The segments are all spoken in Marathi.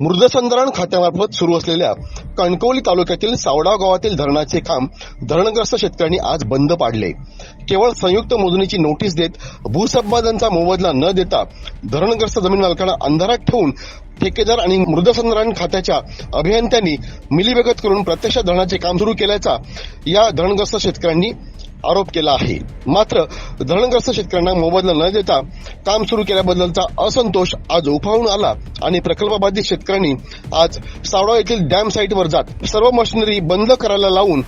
मृदसंधारण खात्यामार्फत सुरू असलेल्या कणकवली तालुक्यातील सावडाव गावातील धरणाचे काम धरणग्रस्त शेतकऱ्यांनी आज बंद पाडले. केवळ संयुक्त मोजणीची नोटीस देत भूसंपादनचा मोबदला न देता धरणग्रस्त जमीन मालकांना अंधारात ठेवून ठेकेदार आणि मृदसंधारण खात्याच्या अभियंत्यांनी मिलीभगत करून प्रत्यक्ष धरणाचे काम सुरू केल्याचा या धरणग्रस्त शेतकऱ्यांनी आरोप केला आहे. मात्र धरणग्रस्त शेतकऱ्यांना मोबदला न देता काम सुरू केल्याबद्दलचा असंतोष आज उफाळून आला आणि प्रकल्पबाधित शेतकऱ्यांनी आज सावडा येथील डॅम साईटवर जात सर्व मशिनरी बंद करायला लावून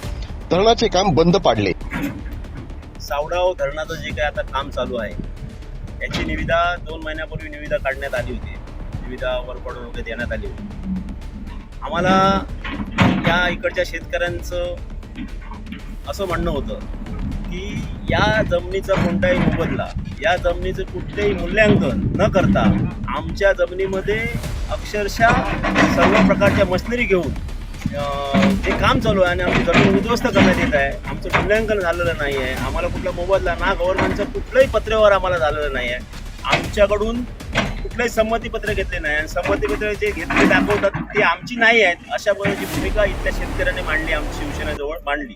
धरणाचे काम बंद पाडले. सावडाव धरणाचं जे काय आता काम चालू आहे याची निविदा दोन महिन्यापूर्वी निविदा काढण्यात आली होती. निविदा वर्क वगैरे देण्यात आली होती. आम्हाला या इकडच्या शेतकऱ्यांचं असं म्हणणं होतं की या जमिनीचा कोणताही मोबदला या जमिनीचं कुठलेही मूल्यांकन न करता आमच्या जमिनीमध्ये अक्षरशः सर्व प्रकारच्या मशिनरी घेऊन ते जे काम चालू आहे आणि आमची जमीन उद्ध्वस्त करण्यात येत आहे आमचं मूल्यांकन झालेलं नाही आहे आम्हाला कुठला मोबदला ना गव्हर्नमेंटचं कुठलंही पत्रेवर आम्हाला झालेलं नाही आहे. आमच्याकडून कुठलंही संमतीपत्र घेतले नाही आणि संमतीपत्र जे घेतले दाखवतात ते आमची नाही आहेत अशा प्रकारची भूमिका इथल्या शेतकऱ्यांनी मांडली आमची शिवसेनेजवळ मांडली.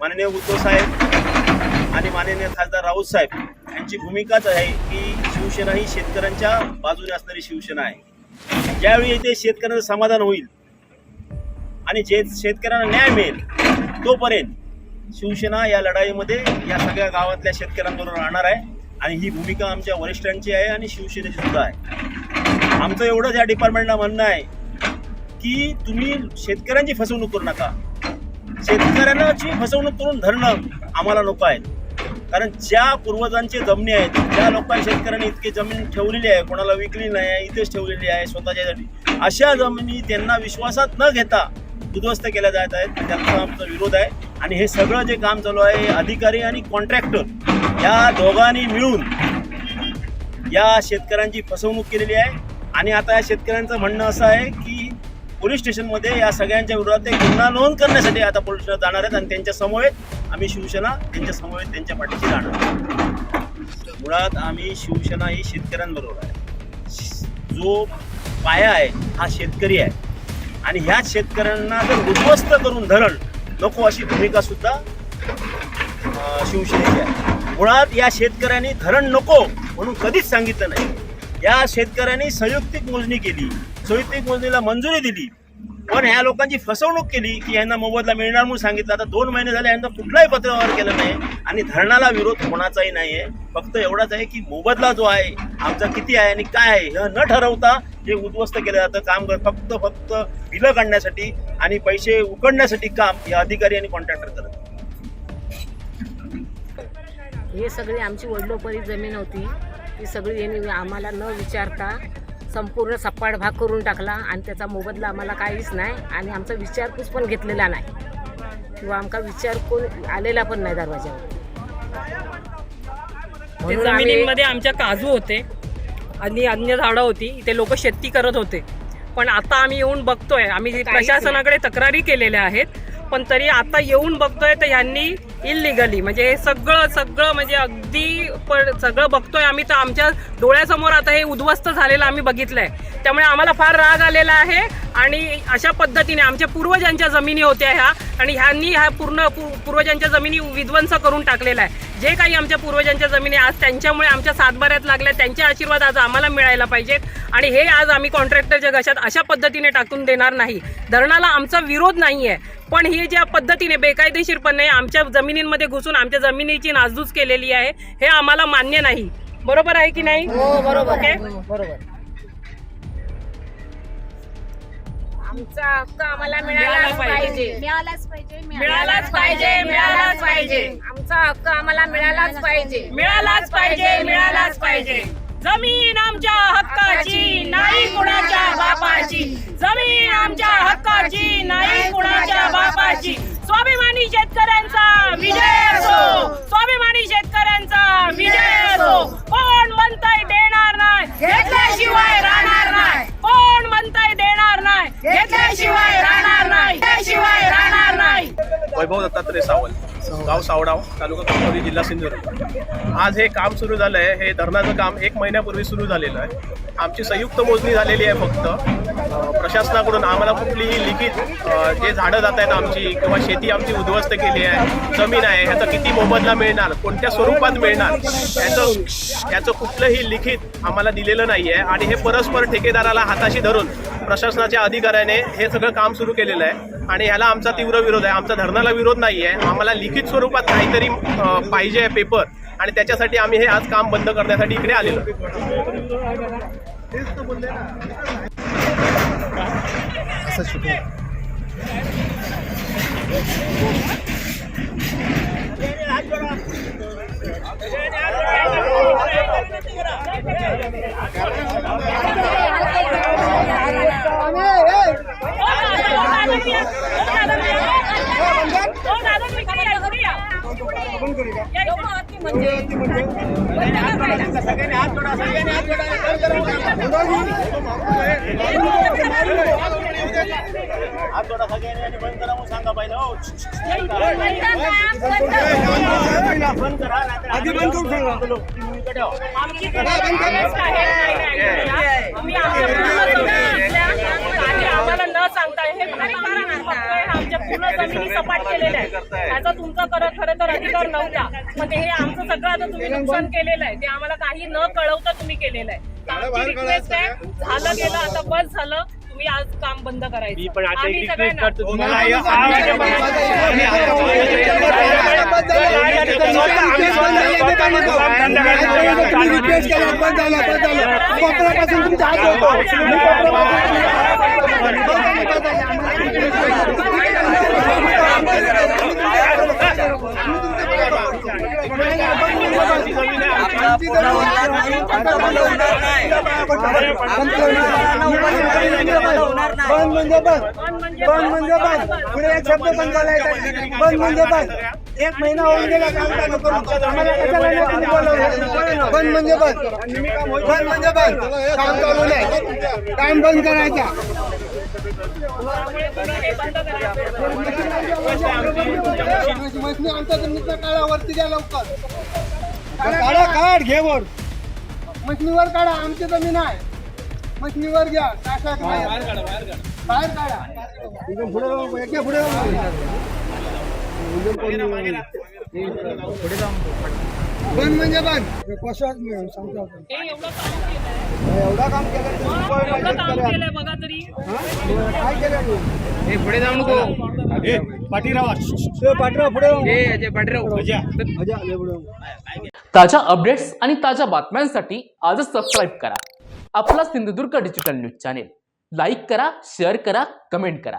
माननीय उद्धव साहेब आणि माननीय खासदार राऊत साहेब यांची भूमिकाच आहे की शिवसेना ही शेतकऱ्यांच्या बाजूने असणारी शिवसेना आहे. ज्यावेळी इथे शेतकऱ्यांचं समाधान होईल आणि जे शेतकऱ्यांना न्याय मिळेल तोपर्यंत शिवसेना या लढाईमध्ये या सगळ्या गावातल्या शेतकऱ्यांबरोबर राहणार आहे आणि ही भूमिका आमच्या वरिष्ठांची आहे आणि शिवसेनेची सुद्धा आहे. आमचं एवढंच या डिपार्टमेंटला म्हणणं आहे की तुम्ही शेतकऱ्यांची फसवणूक करू नका. शेतकऱ्यांची फसवणूक करून धरणं आम्हाला नको आहे कारण ज्या पूर्वजांची जमिनी आहेत ज्या लोकांनी शेतकऱ्यांनी इतकी जमीन ठेवलेली आहे कोणाला विकली नाही आहे इथेच ठेवलेली आहे स्वतःच्यासाठी अशा जमिनी त्यांना विश्वासात न घेता उद्ध्वस्त केल्या जात आहेत. त्यांचा आमचा विरोध आहे. आणि हे सगळं जे काम चालू आहे अधिकारी आणि कॉन्ट्रॅक्टर या दोघांनी मिळून या शेतकऱ्यांची फसवणूक केलेली आहे. आणि आता या शेतकऱ्यांचं म्हणणं असं आहे की पोलीस स्टेशनमध्ये या सगळ्यांच्या विरोधात एक गुन्हा नोंद करण्यासाठी आता पोलीस जाणार आहेत. आणि त्यांच्या समवेत आम्ही शिवसेना त्यांच्या समवेत त्यांच्या पाठीशी राहणार मुळात आम्ही शिवसेना ही शेतकऱ्यांबरोबर आहे. जो पाया आहे हा शेतकरी आहे. आणि ह्याच शेतकऱ्यांना जर उद्ध्वस्त करून धरण नको अशी भूमिका सुद्धा शिवसेनेची आहे. मुळात या शेतकऱ्यांनी धरण नको म्हणून कधीच सांगितलं नाही. या शेतकऱ्यांनी संयुक्तिक मोजणी केली. संयुक्तिक मोजणीला मंजुरी दिली. पण ह्या लोकांची फसवणूक केली की यांना मोबदला मिळणार म्हणून सांगितलं. आता दोन महिने झाले यांना कुठलाही पत्रव्यवहार केलं नाही. आणि धरणाला विरोध कोणाचाही नाही आहे. फक्त एवढाच आहे की मोबदला जो आहे आमचा किती आहे आणि काय आहे हे न ठरवता जे उद्ध्वस्त केलं जातं काम कर- फक्त फक्त बिलं काढण्यासाठी आणि पैसे उकडण्यासाठी काम हे अधिकारी आणि कॉन्ट्रॅक्टर करत हे सगळी आमची वडलोपरी जमीन होती. ती सगळी यांनी आम्हाला न विचारता संपूर्ण सपाट भाग करून टाकला आणि त्याचा मोबदला आम्हाला काहीच नाही आणि आमचा विचारपूस पण घेतलेला नाही. किंवा आमका विचार कोण आलेला पण नाही दरवाज्यावर. ते म्हणून आम्ही- जमिनीमध्ये आमच्या काजू होते आणि अन्य झाडं होती. इथे लोक शेती करत होते. पण आता आम्ही येऊन बघतोय. आम्ही काहीच प्रशासनाकडे तक्रारी केलेल्या आहेत. पण तरी आता येऊन बघतोय तर ह्यांनी इलिगली म्हणजे हे सगळं सगळं म्हणजे अगदी पण सगळं बघतोय आम्ही तर आमच्या डोळ्यासमोर आता हे उद्ध्वस्त झालेलं आम्ही बघितलंय. त्यामुळे आम्हाला फार राग आलेला आहे आणि अशा पद्धतीने आमच्या पूर्वजांच्या जमिनी होत्या ह्या आणि ह्यांनी ह्या पूर्ण पूर्वजांच्या जमिनी विध्वंस करून टाकलेला आहे. जे काही आमच्या पूर्वजांच्या जमिनी आज त्यांच्यामुळे आमच्या सातबाऱ्यात लागल्या त्यांचे आशीर्वाद आज आम्हाला मिळायला पाहिजेत आणि हे आज आम्ही कॉन्ट्रॅक्टरच्या घशात अशा पद्धतीने टाकून देणार नाही. धरणाला आमचा विरोध नाही आहे पण हे ज्या पद्धतीने बेकायदेशीरपणे आमच्या जमिनींमध्ये घुसून आमच्या जमिनीची नासधूस केलेली आहे. हे आम्हाला मान्य नाही. बरोबर आहे की नाही? हो बरोबर? हो, बरोबर आमचा हक्क आम्हाला मिळाला मिळालाच पाहिजे. पाहिजे. मिळालाच पाहिजे मिळालाच पाहिजे. मिळालाच पाहिजे. आमचा हक्क आम्हाला मिळालाच पाहिजे. मिळालाच पाहिजे मिळालाच पाहिजे. जमीन आमच्या हक्काची. नाही कुणाच्या बापाची. जमीन आमच्या हक्काची नाही कुणाच्या बापाची स्वाभिमानी शेतकऱ्यांचा विजय असो स्वाभिमानी शेतकऱ्यांचा विजय असो कोण म्हणताय देणार नाही घेतल्याशिवाय राहणार नाही कोण म्हणताय देणार नाही घेतल्याशिवाय राहणार नाही घेतल्याशिवाय राहणार नाही वैभव दत्तात्रय सावंत गाव सावडाव तालुका कणकवली जिल्हा सिंधुदुर्ग. आज हे काम सुरू झालं आहे हे धरणाचं काम एक महिन्यापूर्वी सुरू झालेलं आहे. आमची संयुक्त मोजणी झालेली आहे फक्त. प्रशासनाकडून आम्हाला कुठलीही लिखित जे झाडं जात आहेत आमची किंवा शेती आमची उद्ध्वस्त केली आहे जमीन आहे ह्याचा किती मोबदला मिळणार कोणत्या स्वरूपात मिळणार याचं याचं कुठलंही लिखित आम्हाला दिलेलं नाही आहे आणि हे परस्पर ठेकेदाराला हाताशी धरून प्रशासनाच्या अधिकाऱ्याने हे सगळं काम सुरू केलेलं आहे. आणि ह्याला आमचा तीव्र विरोध आहे. आमचा धरणाला विरोध नाही आहे आम्हाला लिखित स्वरूपात काहीतरी पाहिजे आहे पेपर आणि त्याच्यासाठी आम्ही हे आज काम बंद करण्यासाठी इकडे आलेलो आहे. हात जोडा सगळ्यांनी आणि बंद करा म्हणून सांगा पाहिजे हो. बंद करा आधी बंद करून सांगा आमची request आहे. आम्ही आणि आम्हाला न सांगता हे आमच्या पूर्ण जमिनी सपाट केलेल्या आहेत त्याचा तुमचा खरं खरं तर अधिकार नव्हता म्हणजे हे आमचं सगळं आता तुम्ही नुकसान केलेलं आहे ते आम्हाला काही न कळवता तुम्ही केलेलं आहे आमची रिक्वेस्ट आहे झालं गेलं आता बस झालं तुम्ही आज काम बंद करायचं आम्ही सगळ्यांना तुम्हाला या- बंद बंद म्हणजे बंद बंद म्हणजे बंद पुढे एक शब्द बंद झालाय बंद म्हणजे बंद एक महिना होऊन गेला काम चालू करून आम्हाला कशाला नाही तुम्ही बोलवलं? बंद म्हणजे बंद बंद म्हणजे बंद काम चालू नाही काम बंद करायचा मशनी आमच्या काळावरती द्या लवकर काढा काढ. घे वर मशनीवर काढा आमची जमीन आहे. मशनीवर घ्या टाका बाहेर काढा. पुढे पुढे बंद म्हणजे बंद. कशात सांगतो आपण. हे एवढं काम केलंय. एवढा काम केलं बघा तरी. काय केलं पाठराव. पुढे मजा आले पुढे ताज्या अपडेट्स आणि ताज्या बातम्यांसाठी आजच सबस्क्राईब करा. आपला Sindhudurg digital news channel like करा शेअर करा कमेंट करा.